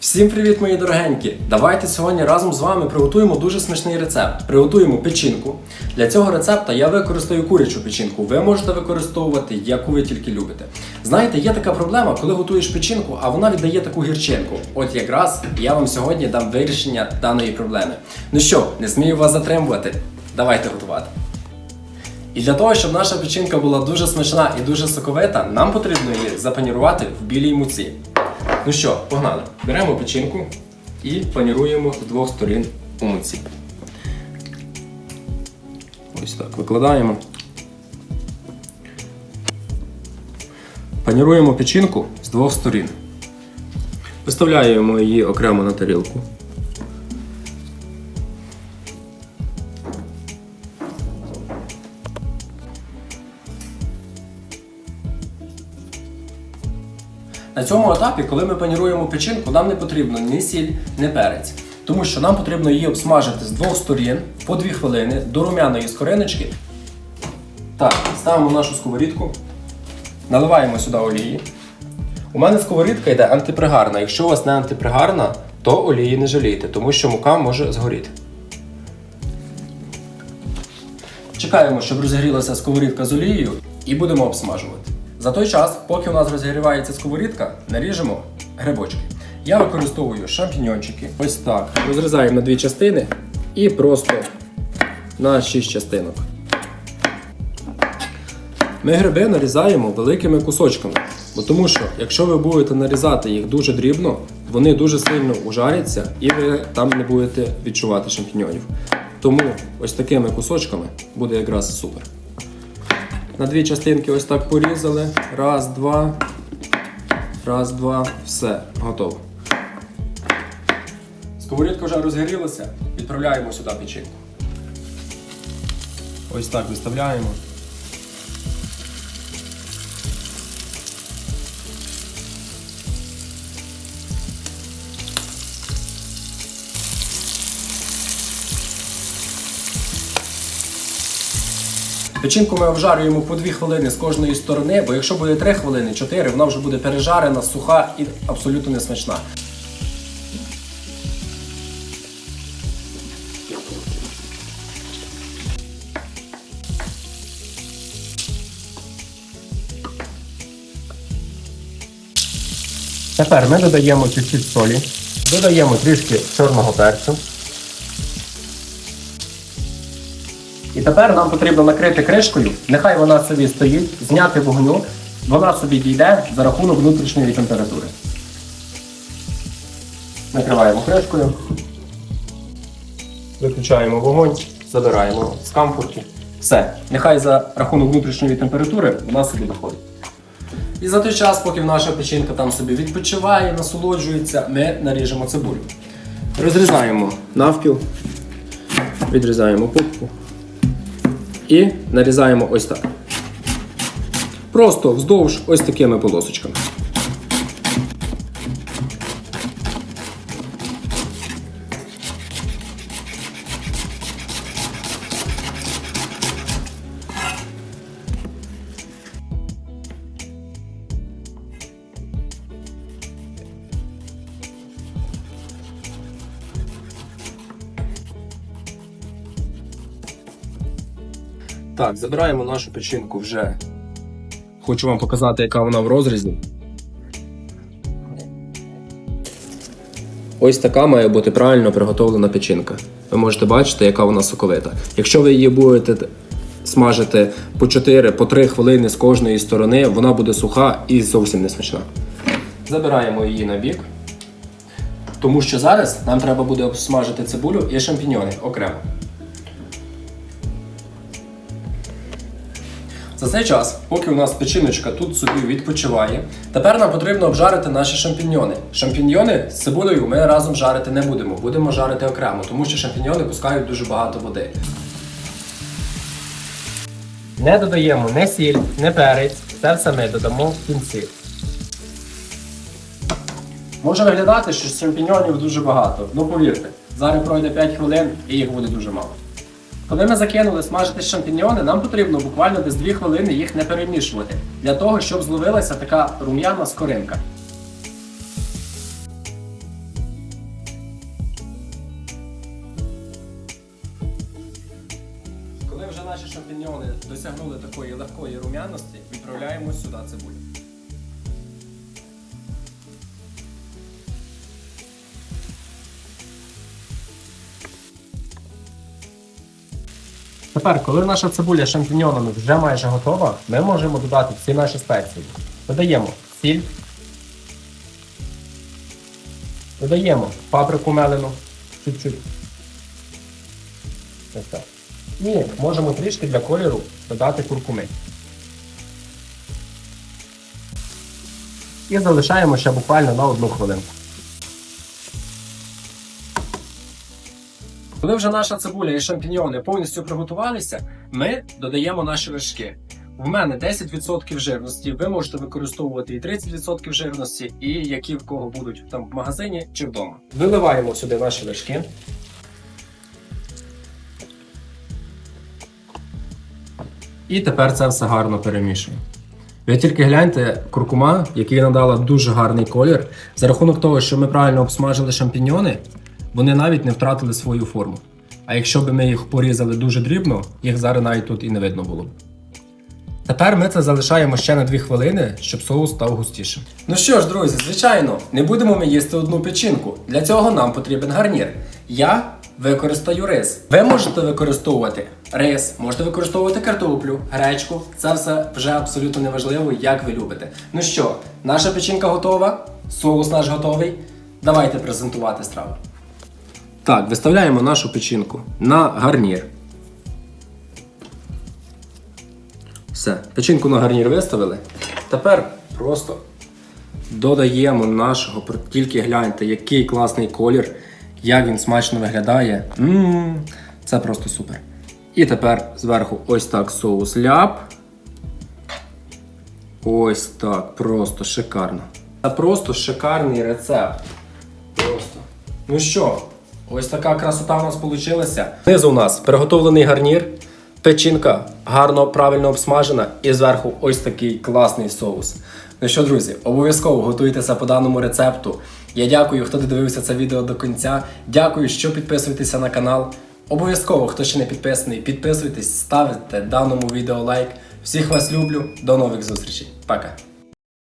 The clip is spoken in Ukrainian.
Всім привіт, мої дорогенькі! Давайте сьогодні разом з вами приготуємо дуже смачний рецепт. Приготуємо печінку. Для цього рецепта я використаю курячу печінку. Ви можете використовувати, яку ви тільки любите. Знаєте, є така проблема, коли готуєш печінку, а вона віддає таку гірчинку. От якраз я вам сьогодні дам вирішення даної проблеми. Ну що, не смію вас затримувати. Давайте готувати. І для того, щоб наша печінка була дуже смачна і дуже соковита, нам потрібно її запанірувати в білій муці. Ну що, погнали. Беремо печінку і паніруємо з двох сторін у муці. Ось так викладаємо. Паніруємо печінку з двох сторін. Виставляємо її окремо на тарілку. На цьому етапі, коли ми паніруємо печінку, нам не потрібно ні сіль, ні перець. Тому що нам потрібно її обсмажити з двох сторін по 2 хвилини до румяної скориночки. Так, ставимо нашу сковорідку, наливаємо сюди олії. У мене сковорідка йде антипригарна. Якщо у вас не антипригарна, то олії не жалійте, тому що мука може згоріти. Чекаємо, щоб розігрілася сковорідка з олією і будемо обсмажувати. За той час, поки у нас розігрівається сковорідка, наріжемо грибочки. Я використовую шампіньончики. Ось так. Розрізаємо на дві частини і просто на 6 частинок. Ми гриби нарізаємо великими кусочками. Бо тому що, якщо ви будете нарізати їх дуже дрібно, вони дуже сильно ужаряться і ви там не будете відчувати шампіньонів. Тому ось такими кусочками буде якраз супер. На дві частинки ось так порізали. Раз, два. Раз, два. Все, готово. Сковорідка вже розгорілася. Відправляємо сюди печінку. Ось так виставляємо. Печінку ми обжарюємо по 2 хвилини з кожної сторони, бо якщо буде 3 хвилини, 4, вона вже буде пережарена, суха і абсолютно не смачна. Тепер ми додаємо чуть-чуть солі, додаємо трішки чорного перцю. І тепер нам потрібно накрити кришкою, нехай вона собі стоїть, зняти вогню, вона собі дійде за рахунок внутрішньої температури. Накриваємо кришкою, виключаємо вогонь, забираємо з камфорки. Все, нехай за рахунок внутрішньої температури вона собі доходить. І за той час, поки наша печінка там собі відпочиває, насолоджується, ми наріжемо цибулю. Розрізаємо навпіл, відрізаємо пупку. І нарізаємо ось так. Просто вздовж ось такими полосочками. Так, забираємо нашу печінку вже. Хочу вам показати, яка вона в розрізі. Ось така має бути правильно приготовлена печінка. Ви можете бачити, яка вона соковита. Якщо ви її будете смажити по 4 по 3 хвилини з кожної сторони, вона буде суха і зовсім не смачна. Забираємо її на бік. Тому що зараз нам треба буде обсмажити цибулю і шампіньони окремо. За цей час, поки у нас печіночка тут собі відпочиває, тепер нам потрібно обжарити наші шампіньйони. Шампіньйони з цибулею ми разом жарити не будемо, будемо жарити окремо, тому що шампіньйони пускають дуже багато води. Не додаємо не сіль, не перець, це все ми додамо в кінці. Може виглядати, що шампіньйонів дуже багато, ну повірте, зараз пройде 5 хвилин і їх буде дуже мало. Коли ми закинули смажити шампіньони, нам потрібно буквально десь 2 хвилини їх не перемішувати, для того, щоб зловилася така рум'яна скоринка. Коли вже наші шампіньйони досягнули такої легкої рум'яності, відправляємо сюди цибулю. Тепер, коли наша цибуля з шампіньонами вже майже готова, ми можемо додати всі наші спеції. Додаємо сіль, додаємо паприку мелену, чуть-чуть. І можемо трішки для кольору додати куркуми. І залишаємо ще буквально на одну хвилинку. Коли вже наша цибуля і шампіньйони повністю приготувалися, ми додаємо наші вершки. У мене 10% жирності, ви можете використовувати і 30% жирності, і які в кого будуть там в магазині чи вдома. Виливаємо сюди наші вершки. І тепер це все гарно перемішуємо. Ви тільки гляньте, куркума, який надала дуже гарний колір, за рахунок того, що ми правильно обсмажили шампіньйони, вони навіть не втратили свою форму. А якщо б ми їх порізали дуже дрібно, їх зараз навіть тут і не видно було. б. Тепер ми це залишаємо ще на 2 хвилини, щоб соус став густішим. Ну що ж, друзі, звичайно, не будемо ми їсти одну печінку. Для цього нам потрібен гарнір. Я використаю рис. Ви можете використовувати рис, можете використовувати картоплю, гречку. Це все вже абсолютно неважливо, як ви любите. Ну що, наша печінка готова, соус наш готовий. Давайте презентувати страву. Так, виставляємо нашу печінку на гарнір. Все, печінку на гарнір виставили. Тепер просто додаємо нашого, тільки гляньте, який класний колір, як він смачно виглядає. м це просто супер. І тепер зверху ось так соус ляп. Ось так, просто шикарно. Це просто шикарний рецепт. Просто. Ну що, ось така красота у нас вийшла. Знизу у нас приготовлений гарнір, печінка гарно, правильно обсмажена, і зверху ось такий класний соус. Ну що, друзі, обов'язково готуйтеся по даному рецепту. Я дякую, хто додивився це відео до кінця. Дякую, що підписуєтеся на канал. Обов'язково, хто ще не підписаний, підписуйтесь, ставте даному відео лайк. Всіх вас люблю, до нових зустрічей. Пока!